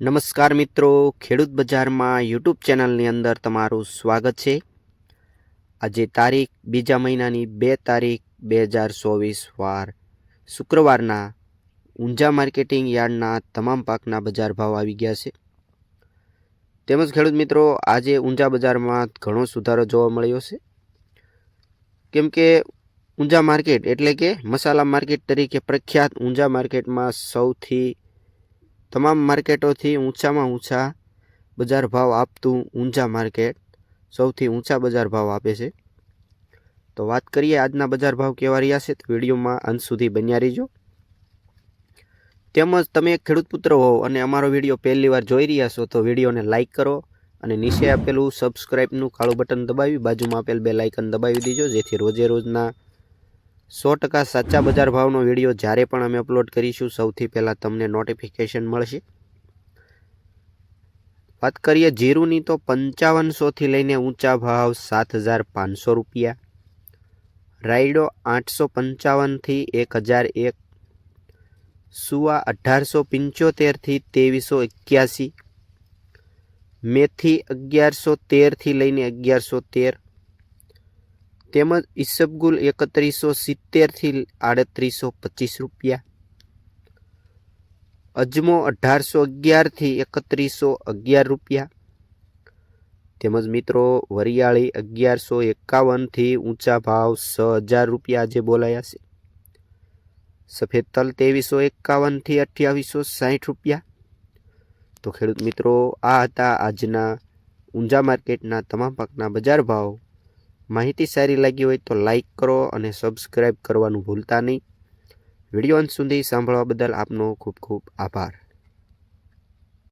નમસ્કાર મિત્રો, ખેડૂત બજારમાં યુટ્યુબ ચેનલની અંદર તમારું સ્વાગત છે. આજે તારીખ બીજા મહિનાની બે તારીખ બે હજાર ચોવીસ વાર શુક્રવારના ઊંઝા માર્કેટિંગ યાર્ડના તમામ પાકના બજાર ભાવ આવી ગયા છે. તેમજ ખેડૂત મિત્રો, આજે ઊંઝા બજારમાં ઘણો સુધારો જોવા મળ્યો છે. કેમ કે ઊંઝા માર્કેટ એટલે કે મસાલા માર્કેટ તરીકે પ્રખ્યાત ઊંઝા માર્કેટમાં સૌથી તમામ માર્કેટોથી ઊંચામાં ઊંચા બજાર ભાવ આપતું ઊંઝા માર્કેટ સૌથી ઊંચા બજાર ભાવ આપે છે. તો વાત કરીએ આજના બજાર ભાવ કેવા રહ્યા છે તો વિડીયોમાં અંત સુધી બન્યા રહીજો. તેમજ તમે ખેડૂત પુત્ર હો અને અમારો વીડિયો પહેલી વાર જોઈ રહ્યા છો તો વિડીયોને લાઇક કરો અને નીચે આપેલું સબસ્ક્રાઇબનું કાળું બટન દબાવી બાજુમાં આપેલ બે લાઇકન દબાવી દીજો જેથી રોજે રોજના સો ટકા સાચા બજાર ભાવનો વીડિયો જ્યારે પણ અમે અપલોડ કરીશું, સૌથી પહેલાં તમને નોટિફિકેશન મળશે. વાત કરીએ જીરુની, તો પંચાવનસોથી લઈને ઊંચા ભાવ સાત હજાર પાંચસો રૂપિયા. રાયડો આઠસો પંચાવનથી એક હજાર એક. સુવા અઢારસો પંચોતેરથી ત્રેવીસો એક્યાસી. મેથી અગિયારસો તેરથી લઈને અગિયારસો તેર. તેમજ ઈસબગુલ એકત્રીસો સિત્તેરથી આડત્રીસો પચીસ રૂપિયા. અજમો અઢારસો અગિયારથી એકત્રીસો અગિયાર રૂપિયા. તેમજ મિત્રો, વરિયાળી અગિયારસો એકાવનથી ઊંચા ભાવ છ હજાર રૂપિયા આજે બોલાયા છે. સફેદ તલ ત્રેવીસો એકાવનથી અઠ્યાવીસો સાહીઠ રૂપિયા. તો ખેડૂત મિત્રો, આ હતા આજના ઊંઝા માર્કેટના તમામ પાકના બજાર ભાવ. માહિતી સારી લાગી હોય તો લાઈક કરો અને સબસ્ક્રાઈબ કરવાનું ભૂલતા નહીં. વીડિયો અંત સુધી સાંભળવા બદલ આપનો ખૂબ ખૂબ આભાર.